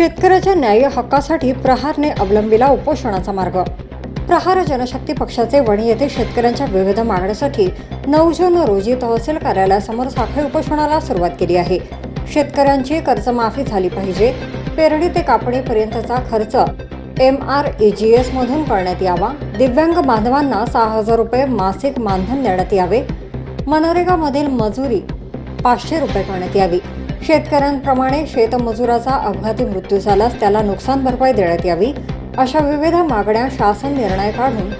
शेतकऱ्याच्या न्याय्य हक्कासाठी प्रहारने अवलंबिला उपोषणाचा मार्ग. प्रहार जनशक्ती पक्षाचे वणी येथे शेतकऱ्यांच्या विविध मागण्यासाठी नऊ जून रोजी तहसील कार्यालयासमोर साखळी उपोषणाला सुरुवात केली आहे. शेतकऱ्यांची कर्जमाफी झाली पाहिजे. पेरणी ते कापणीपर्यंतचा खर्च M R E G S मधून करण्यात यावा. दिव्यांग बांधवांना सहा हजार रुपये मासिक मानधन देण्यात यावे. मनरेगामधील मजुरी पाचशे रुपये करण्यात यावी. शेतकऱ्यांप्रमाणे शेतमजुराचा अपघाती मृत्यू झाल्यास त्याला नुकसान भरपाई देण्यात यावी अशा विविध मागण्या शासन निर्णय काढून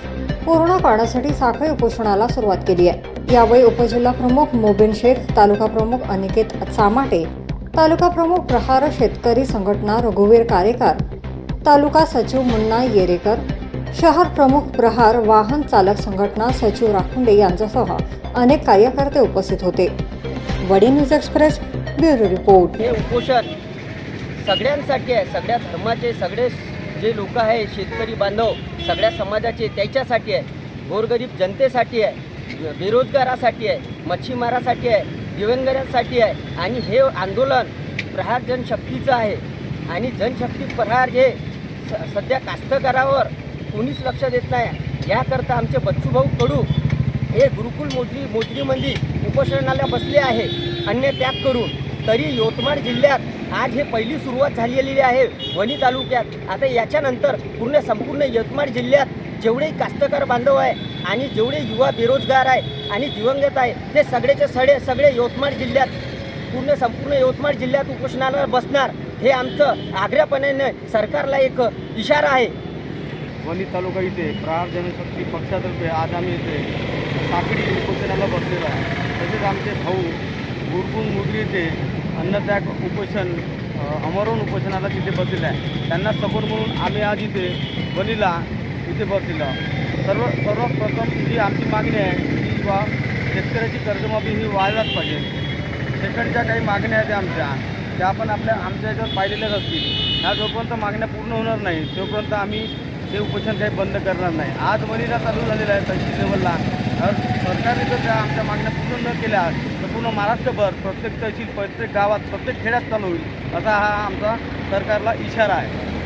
पूर्ण करण्यासाठी साखळी उपोषणाला सुरुवात केली आहे. यावेळी उपजिल्हा प्रमुख मोबिन शेख तालुका प्रमुख अनिकेत चामाटे तालुका प्रमुख प्रहार शेतकरी संघटना रघुवीर कारेकर तालुका सचिव मुन्ना येरेकर शहर प्रमुख प्रहार वाहन चालक संघटना सचिव राखुंडे यांच्यासह अनेक कार्यकर्ते उपस्थित होते. वडी न्यूज एक्सप्रेस ब्युरो रिपोर्ट हे उपोषण सगळ्यांसाठी आहे. सगळ्या धर्माचे सगळे जे लोक आहे शेतकरी बांधव सगळ्या समाजाचे त्याच्यासाठी आहे. गोरगरीब जनतेसाठी आहे. बेरोजगारासाठी आहे. मच्छीमारासाठी आहे. दिव्यांगांसाठी आहे. आणि हे आंदोलन प्रहार जनशक्तीचं आहे. आणि जनशक्ती प्रहार हे स सध्या कास्तकारावर कोणीच लक्ष देत नाही. याकरता आमचे बच्चूभाऊ कडू हे गुरुकुल मोजरी मोजरीमध्ये उपोषणाला बसले आहे. अन्य त्याग करून. तरी यवतमाळ जिल्ह्यात आज हे पहिली सुरुवात झालेली आहे वणी तालुक्यात. आता याच्यानंतर पूर्ण संपूर्ण यवतमाळ जिल्ह्यात जेवढे कास्तकार बांधव आहे आणि जेवढे युवा बेरोजगार आहे आणि दिवंगत आहे ते सगळेचे सगळे सगळे यवतमाळ जिल्ह्यात पूर्ण संपूर्ण यवतमाळ जिल्ह्यात उपोषणाला बसणार हे आमचं आग्र्यापणाने सरकारला एक इशारा आहे. वणी तालुका इथे प्रहार जनशक्ती पक्षातर्फे आज आम्ही इथे साखळी उपोषणाला बसलेलो आहे. तसेच आमचे भाऊ गुरकुंड मुगरी ते अन्नत्याग उपोषण अ, उपोषणाला तिथे बसलेले आहे. त्यांना सपोर्ट म्हणून आम्ही आज इथे बलीला इथे बसलेलो सर्व सर्वप्रथम जी आमची मागणी आहे की बा शेतकऱ्याची कर्जमाफी ही व्हायलाच पाहिजे. सेकंडच्या काही मागण्या आहेत आमच्या. त्या आपण आपल्या आमच्या याच्यावर पाहिलेल्याच असतील. ह्या जोपर्यंत मागण्या पूर्ण होणार नाही तोपर्यंत आम्ही ते उपोषण काही बंद करणार नाही. आज वणीला चालू झालेलं आहे तहसील लेवलला सरकारने जर त्या आमच्या मागण्या पूर्ण न केल्या तर पूर्ण महाराष्ट्रभर प्रत्येक तहसील प्रत्येक गावात प्रत्येक खेड्यात चालू होईल. असा हा आमचा सरकारला इशारा आहे.